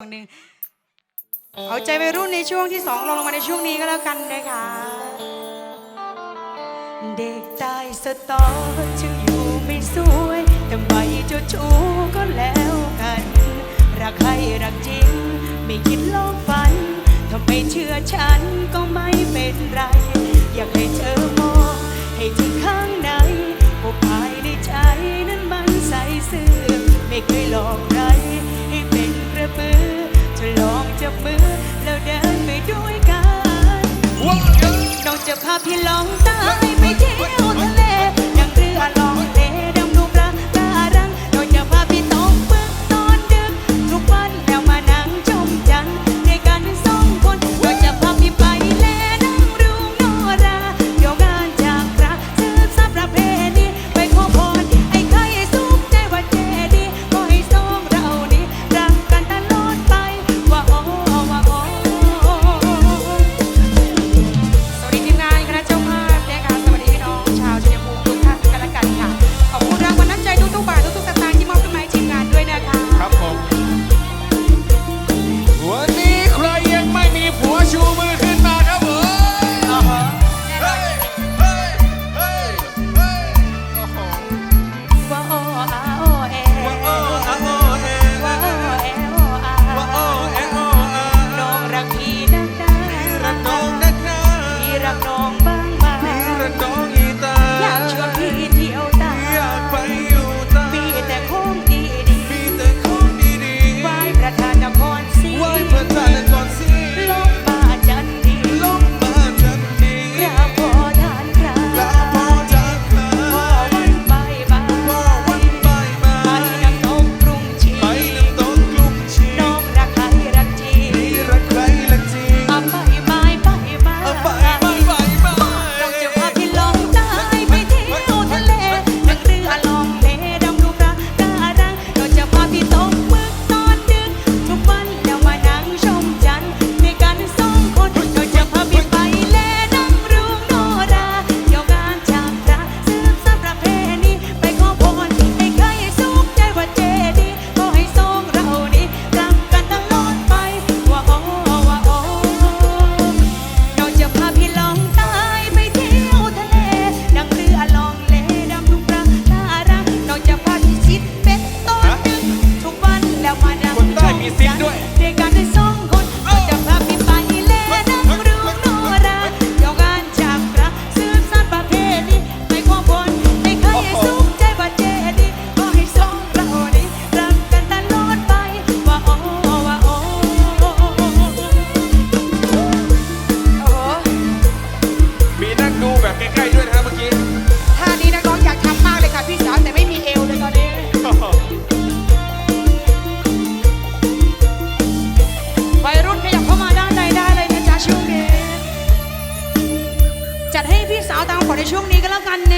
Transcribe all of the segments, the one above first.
หนึ่งเอาใจวัยรุ่นในช่วงที่สองลงมาในช่วงนี้ก็แล้วกันนะคะเด็กตายสตอจึงอยู่ไม่สวยทำไมจะชู้ก็แล้วกัน รักใครรักจริง ไม่คิดโลกฝันถ้าไม่เชื่อฉันก็ไม่เป็นไร อยากให้เธอมองให้ถึงข้างในว่าภายในใจนั้นมันใสซื่อไม่เคยหลอก ด้วยกันน้องจะพาพี่ลองตายไปเที่ยว ขอในช่วงนี้ก็แล้วกันนะ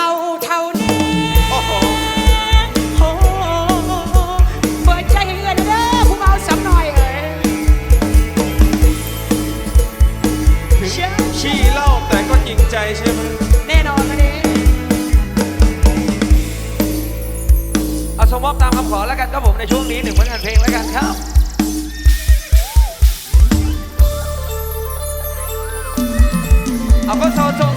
ท่าเท่านี้โอ้โหเปิดใจให้เงินเด้อผู้เบาสักหน่อยเอ้เชื่อขี้เล้าแต่ก็จริงใจใช่ไหมแน่นอนวันเอาสมมอบตามคำขอแล้วกันครัผมในช่วงนี้หนึ่งผลงานเพลงแล้วกันครับเอาก็โซโซ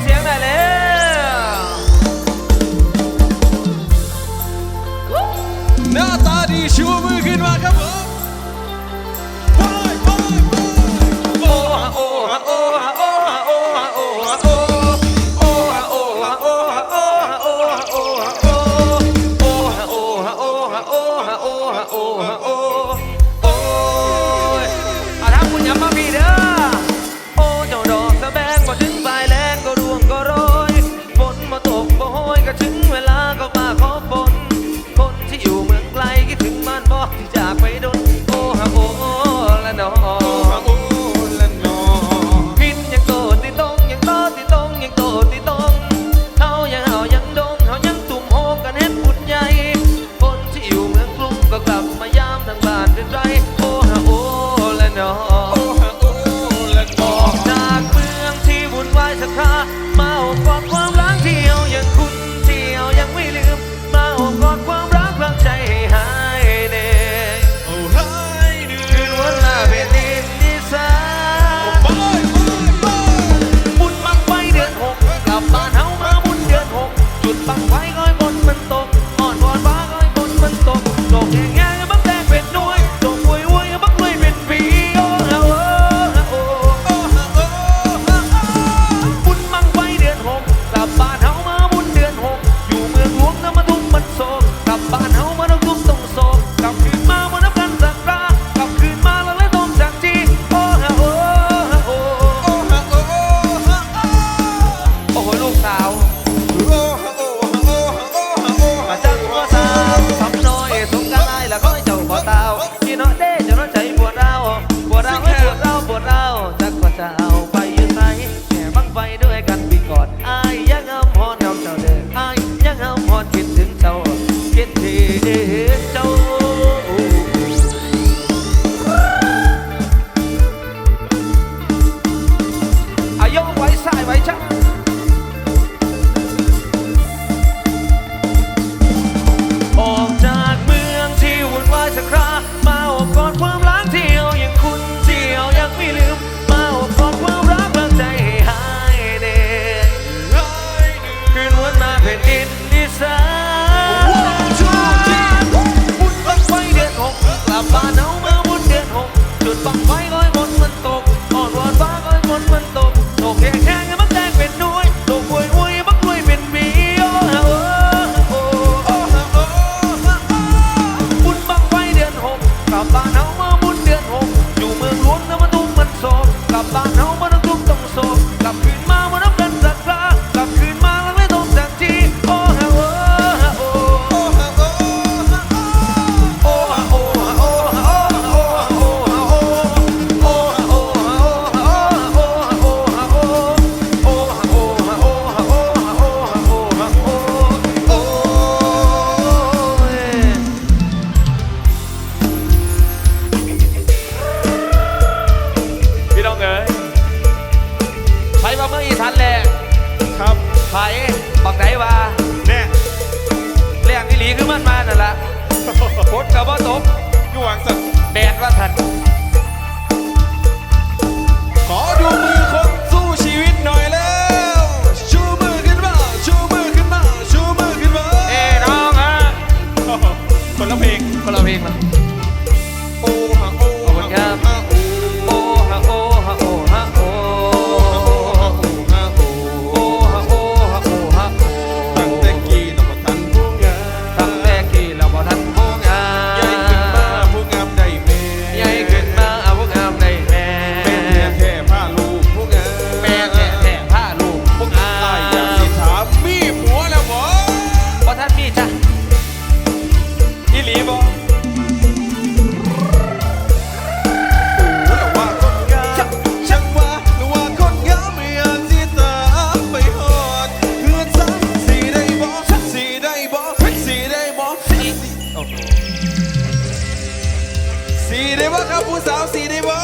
สีได้บ่ครับผู้สาวสีได้บ่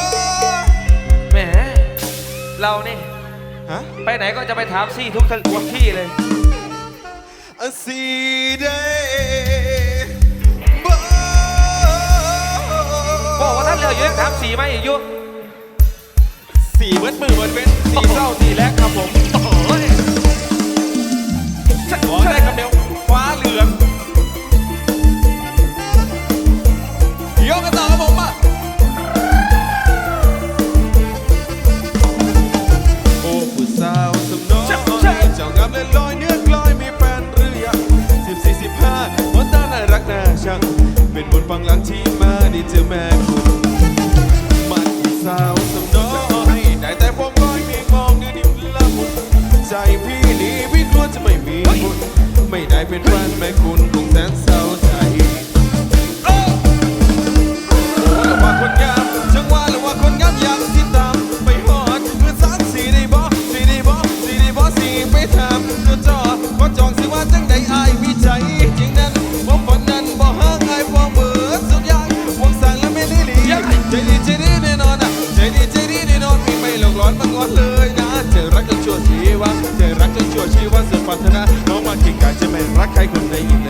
แหมเรานี่ ฮะไปไหนก็จะไปถามซี่ทุกทุกที่เลยสีได้บ่บอกว่าท่านเรืออยู่ยังถามสีไหมอยู่สีเบิดมือเบิดเป็นสีเศร้าสีแลกครับผมโอ้ยฉันขอได้คำเดียวฟ้าเหลือง เจอแม่คุณมันสาวสำนยแต่ผมก้ยมีมองดูดิบละมุนใจพี่นี้พี่กลัวจะไม่มีคุไม่ได้เป็นแฟนแม่คุณคงแสนเศร้าใว่าคนงามจังว่าหว่าคนงาม ว่าสืบปรารถนาน้องมากิงกายจะไม่รักใครคนใดอีกเลย